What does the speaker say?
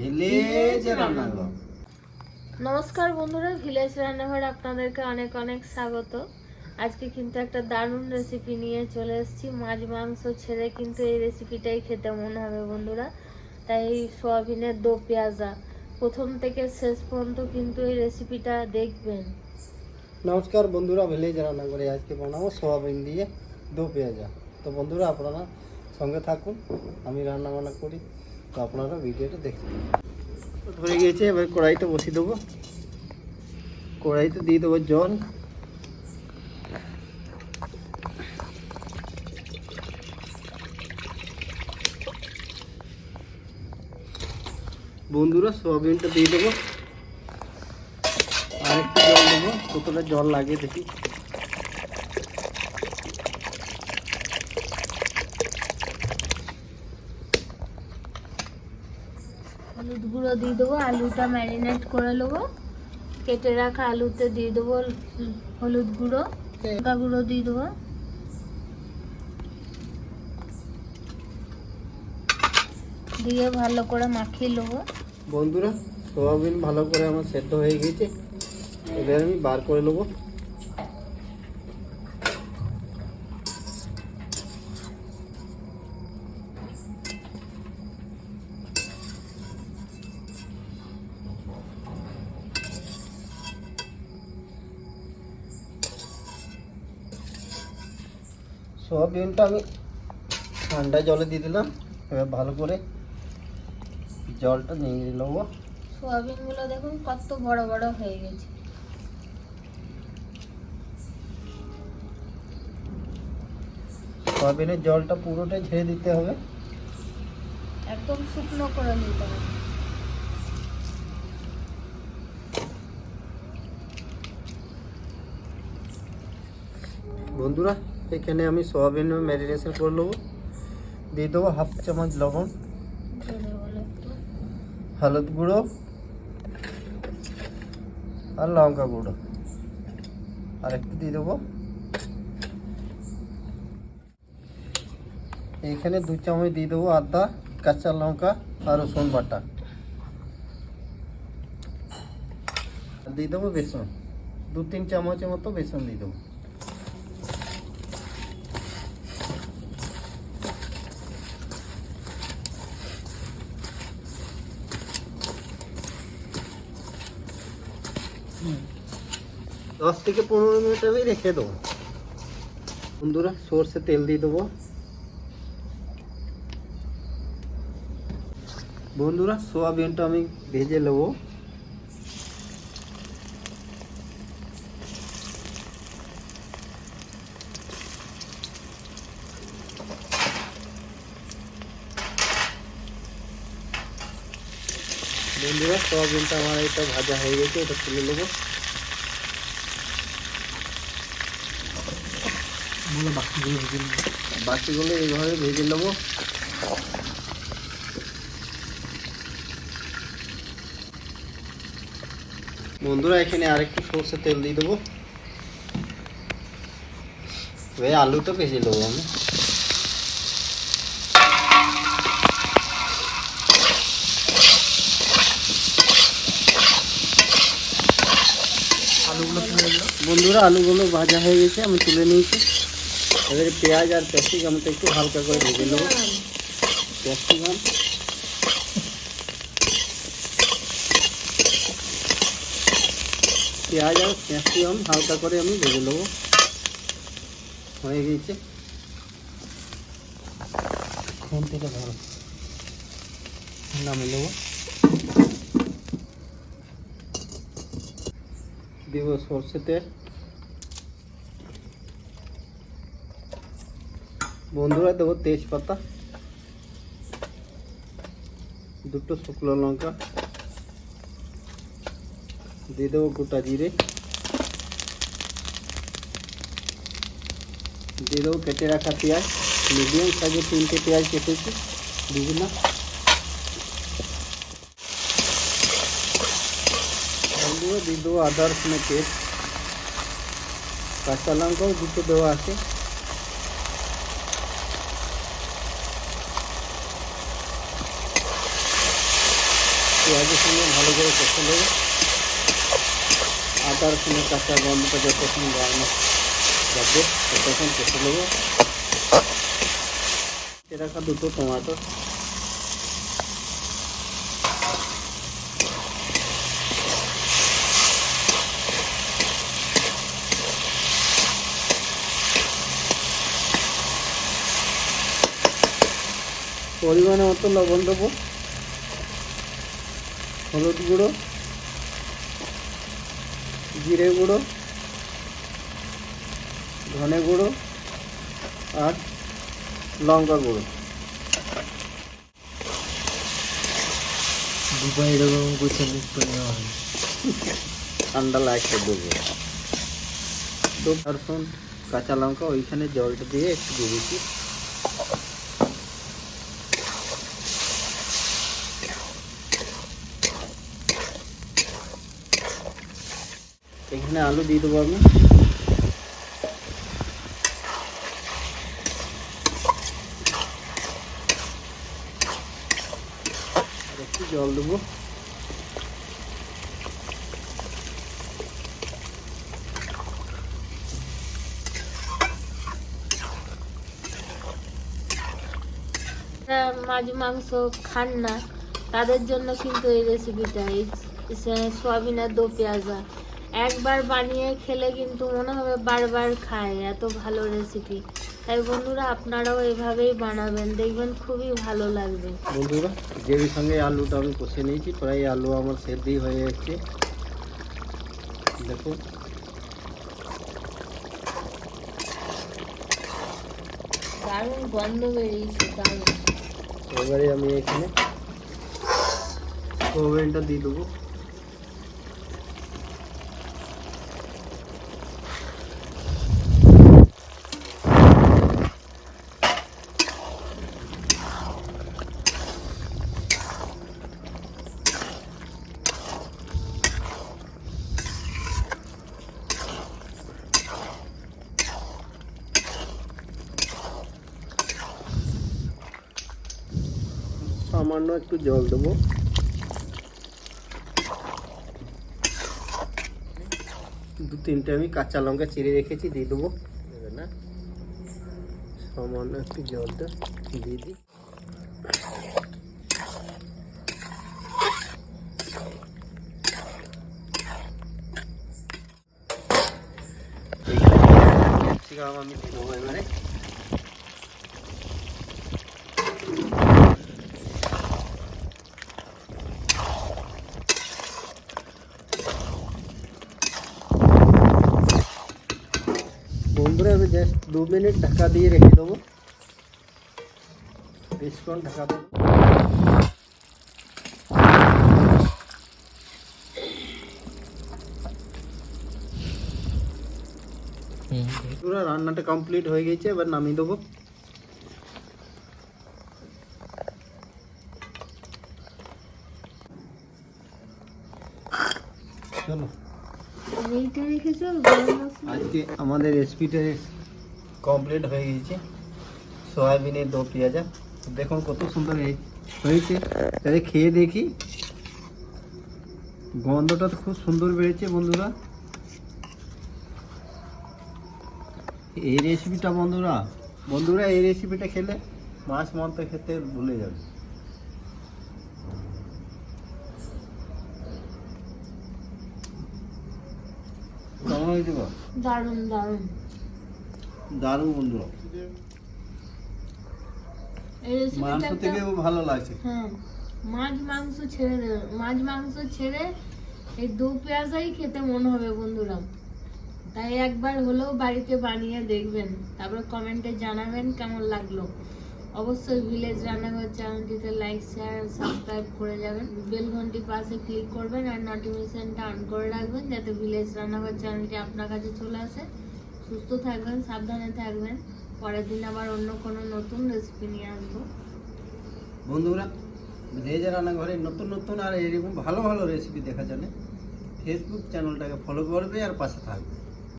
Village রান্নাঘর। নমস্কার বন্ধুরা ভিলেজ রান্নাঘর আপনাদেরকে অনেক অনেক স্বাগত। আজকে কিন্তু একটা দারুণ রেসিপি নিয়ে চলে এসেছি। মাছ মাংস ছেড়ে কিন্তু এই রেসিপিটাই খেতে মনে হবে বন্ধুরা। তাই সোয়াবিনের দো পেঁয়াজা। প্রথম থেকে শেষ পর্যন্ত কিন্তু এই রেসিপিটা দেখবেন। নমস্কার বন্ধুরা ভিলেজ রান্নাঘরে আজকে বানাবো সোয়াবিন দিয়ে দো পেঁয়াজা। তো বন্ধুরা আপনারা সঙ্গে থাকুন আমি রান্না বান্না করি। তো আপনারা ভিডিওটা দেখতে ধরে গিয়েছে, এবার কড়াইতে বসিয়ে দেবো। কড়াইতে দিয়ে দেবো জল। বন্ধুরা, সোয়াবিনটা দিয়ে দেবো। আরেকটু জল দেবো, কতটা জল লাগে দেখি। হলুদ গুঁড়ো দিয়ে দেবো, আলুটা ম্যারিনেট করে নেব। কেটে রাখা আলুতে দিয়ে দেবো হলুদ গুঁড়ো, লঙ্কা গুঁড়ো দিয়ে দেবো। দিয়ে ভালো করে মাখিয়ে নেব। বন্ধুরা, সোয়াবিন ভালো করে আমার সেদ্ধ হয়ে গেছে। এবার আমি বার করে নেব। সোয়াবিনটা আমি ঠান্ডা জলে দিয়ে দিলাম। এবার ভালো করে জলটা নিয়ে নেব সোয়াবিনগুলো দেখুন কত বড় বড় হয়ে গেছে। সোয়াবিনের জলটা পুরোটাই ঝেড়ে দিতে হবে। একদম শুকনো করে নিতে হবে। বন্ধুরা এখানে আমি সয়াবিন ম্যারিনেশন করে নেব দিয়ে দেবো হাফ চামচ লবণ জোরে বলো একটু। হলুদ গুঁড়ো আর লঙ্কা গুঁড়ো আর একটু দিয়ে দেবো এখানে দু চামচ দিয়ে দেবো আদা, কাঁচা লঙ্কা আর রসুন বাটা। আর দিয়ে দেবো বেসন। দু তিন চামচের মতো বেসন দিয়ে দেবো। দশ থেকে পনেরো মিনিট আমি রেখে দেবো। বন্ধুরা, সর্ষে তেল দিয়ে দেবো। বন্ধুরা, সোয়াবিনটা আমি ভেজে নেব। বন্ধুরা সোয়াবিনটা আমার এটা ভাজা হয়ে গেছে এটা তুলে নেব। বাকিগুলো এইভাবে ভেজে নেব। বন্ধুরা এখানে আরেকটু সর্ষে তেল দিয়ে দেবো। আলুটা ভেজে নেব আমি। বন্ধুরা, আলুগুলো ভাজা হয়ে গেছে, আমি তুলে নিয়েছি। এবারে পেঁয়াজ আর প্যাস্টিক ক্যাপসিকামটা একটু হালকা করে ভেজে নেব। ক্যাপসিকাম। পেঁয়াজ আর ক্যাপসিকাম হালকা করে আমি ভেজে নেব। হয়ে গেছে। খুন্তিটা ধরো নামিয়ে নেব। দিব সর্ষে তেল বন্ধুরা দেবো তেজপাতা। দুটো শুকনো লঙ্কা। দিয়ে দেবো গোটা জিরে। দিয়ে দেবো কেটে রাখা পেঁয়াজ। মিডিয়াম সাইজের তিনটে পেঁয়াজ কেটেছি। দিয়ে দিলাম বন্ধুরা দিয়ে দেবো আদা রসুনের পেস্ট কাঁচা লঙ্কাও দুটো দেওয়া আছে পেঁয়াজের সঙ্গে ভালো করে কষে নেব আদা রসুনের কাঁচা গন্ধটা যতক্ষণ বাড়ানো যাবে ততক্ষণ কষে নেব কেটে রাখা দুটো টমেটো পরিমাণে মতো লবণ দেবো। হলুদ গুঁড়ো জিরে গুঁড়ো ধনে গুঁড়ো আর লঙ্কা গুঁড়ো। দুবাই এরকম করছে নেওয়া হয়। ঠান্ডা লাগছে দেবো তো কাঁচা লঙ্কা ওইখানে জলটা দিয়ে একটু দিয়ে দিচ্ছি। এখানে আলু দিয়ে দেবো আমি। একটু জল দেবো। মাছ, মাংস খান না। তাদের জন্য কিন্তু এই রেসিপিটা এই সয়াবিন আর দো পেঁয়াজা একবার বানিয়ে খেলে কিন্তু মনে হবে বারবার খায় এত ভালো রেসিপি তাই বন্ধুরা আপনারাও এভাবেই বানাবেন দেখবেন খুবই ভালো লাগবে। বন্ধুরা গ্রেভির সঙ্গে আলুটা আমি কষে নিয়েছি প্রায় আলু আমার সেদ্ধই হয়ে যাচ্ছে দেখুন। দারুণ গন্ধ বেরিয়েছে দারুণ। এবারে আমি এখানে ওভেনটা দিয়ে দেবো। সামান্য একটু জল দেবো। দু তিনটে আমি কাঁচা লঙ্কা চিড়ে রেখেছি, দিয়ে দেবো। না? সামান্য একটু জলটা দিয়ে দিই। আমি দিয়ে দেবো এবারে। বন্ধুরা আমি জাস্ট দু মিনিট ঢাকা দিয়ে রেখে দেবো বেশক্ষণ ঢাকা দেবো পুরো রান্নাটা কমপ্লিট হয়ে গেছে এবার নামিয়ে দেবো চলো এইটা রেখেছো গরম মশলা আজকে আমাদের রেসিপিটা কমপ্লিট হয়ে গেছে সয়াবিনের দো পেঁয়াজা দেখুন কত সুন্দর হয়েছে তাহলে খেয়ে দেখি গন্ধটা তো খুব সুন্দর বেড়েছে বন্ধুরা এই রেসিপিটা বন্ধুরা বন্ধুরা এই রেসিপিটা খেলে মাছ মাংস খেতে ভুলে যাবে কেমন হয়েছে গো? দারুণ দারুণ। দারুণ বন্ধুরা মাংস থেকেও ভালো লাগছে। হ্যাঁ মাছ মাংস ছেড়ে দেবে মাছ মাংস ছেড়ে এই দু পেঁয়াজাই খেতে মন হবে বন্ধুরা। তাই একবার হলেও বাড়িতে বানিয়ে দেখবেন। তারপর কমেন্টে জানাবেন কেমন লাগল। অবশ্যই ভিলেজ রান্নাঘর চ্যানেলটিতে লাইক শেয়ার সাবস্ক্রাইব করে যাবেন। বেল ঘন্টি পাশে ক্লিক করবেন আর নোটিফিকেশনটা অন করে রাখবেন যাতে ভিলেজ রান্নাঘর চ্যানেলটি আপনার কাছে চলে আসে। সুস্থ থাকবেন, সাবধানে থাকবেন। পরের দিন আবার অন্য কোনো নতুন রেসিপি নিয়ে আসব। বন্ধুরা ভেজ রান্নাঘরে নতুন নতুন আর এরকম ভালো ভালো রেসিপি দেখা জন্য ফেসবুক চ্যানেলটাকে ফলো করবে আর পাশে থাকবে।